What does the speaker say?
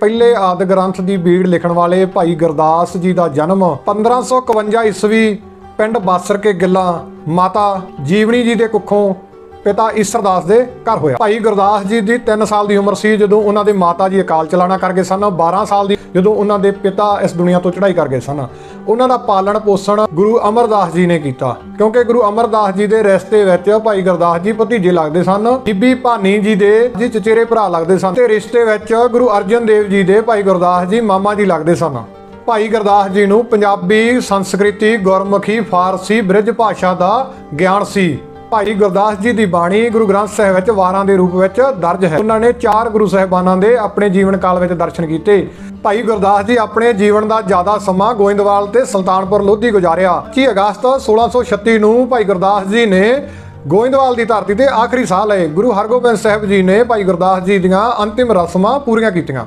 ਪਹਿਲੇ ਆਦ ਗ੍ਰੰਥ ਦੀ ਬੀੜ ਲਿਖਣ ਵਾਲੇ ਭਾਈ ਗੁਰਦਾਸ ਜੀ ਦਾ ਜਨਮ 1551 ਈਸਵੀ ਪਿੰਡ ਬਾਸਰ ਕੇ ਗਿੱਲਾਂ ਮਾਤਾ ਜੀਵਨੀ ਜੀ ਦੇ ਕੁੱਖੋਂ ਪਿਤਾ ਈਸਰਦਾਸ ਦੇ ਘਰ ਹੋਇਆ। ਭਾਈ ਗੁਰਦਾਸ ਜੀ ਦੀ 3 ਸਾਲ ਦੀ ਉਮਰ ਸੀ ਜਦੋਂ ਉਹਨਾਂ ਦੇ ਮਾਤਾ ਜੀ ਅਕਾਲ ਚਲਾਣਾ ਕਰ ਗਏ ਸਨ। 12 ਸਾਲ ਦੀ ਜਦੋਂ ਉਹਨਾਂ ਦੇ ਪਿਤਾ ਇਸ ਦੁਨੀਆ ਤੋਂ ਚੜ੍ਹਾਈ ਕਰ ਗਏ ਸਨ। ਉਹਨਾਂ ਦਾ ਪਾਲਣ ਪੋਸ਼ਣ ਗੁਰੂ ਅਮਰਦਾਸ ਜੀ ਨੇ ਕੀਤਾ। ਕਿਉਂਕਿ ਗੁਰੂ ਅਮਰਦਾਸ ਜੀ ਦੇ ਰਿਸ਼ਤੇ ਵਿੱਚ ਭਾਈ ਗੁਰਦਾਸ ਜੀ ਭਤੀਜੇ ਲੱਗਦੇ ਸਨ। ਬੀਬੀ ਭਾਨੀ ਜੀ ਦੇ ਜੀ ਚਚੇਰੇ ਭਰਾ ਲੱਗਦੇ ਸਨ ਤੇ ਰਿਸ਼ਤੇ ਵਿੱਚ ਗੁਰੂ ਅਰਜਨ ਦੇਵ ਜੀ ਦੇ ਭਾਈ ਗੁਰਦਾਸ ਜੀ ਮਾਮਾ ਜੀ ਲੱਗਦੇ ਸਨ। ਭਾਈ ਗੁਰਦਾਸ ਜੀ ਨੂੰ ਪੰਜਾਬੀ, ਸੰਸਕ੍ਰਿਤੀ, ਗੁਰਮੁਖੀ, ਫਾਰਸੀ, ਬ੍ਰਿਜ ਭਾਸ਼ਾ ਦਾ ਗਿਆਨ ਸੀ। ਭਾਈ ਗੁਰਦਾਸ ਜੀ ਦੀ ਬਾਣੀ ਗੁਰੂ ਗ੍ਰੰਥ ਸਾਹਿਬ ਵਿੱਚ ਵਾਰਾਂ ਦੇ ਰੂਪ ਵਿੱਚ ਦਰਜ ਹੈ। ਉਹਨਾਂ ਨੇ ਚਾਰ ਗੁਰੂ ਸਾਹਿਬਾਨਾਂ ਦੇ ਆਪਣੇ ਜੀਵਨ ਕਾਲ ਵਿੱਚ ਦਰਸ਼ਨ ਕੀਤੇ। ਭਾਈ ਗੁਰਦਾਸ ਜੀ ਆਪਣੇ ਜੀਵਨ ਦਾ ਜ਼ਿਆਦਾ ਸਮਾਂ ਗੋਇੰਦਵਾਲ ਤੇ ਸੁਲਤਾਨਪੁਰ ਲੋਧੀ ਗੁਜ਼ਾਰਿਆ। 25 ਅਗਸਤ 1636 ਨੂੰ ਭਾਈ ਗੁਰਦਾਸ ਜੀ ਨੇ ਗੋਇੰਦਵਾਲ ਦੀ ਧਰਤੀ ਤੇ ਆਖਰੀ ਸਾਹ ਲਏ। ਗੁਰੂ ਹਰਗੋਬਿੰਦ ਸਾਹਿਬ ਜੀ ਨੇ ਭਾਈ ਗੁਰਦਾਸ ਜੀ ਦੀਆਂ ਅੰਤਿਮ ਰਸਮਾਂ ਪੂਰੀਆਂ ਕੀਤੀਆਂ।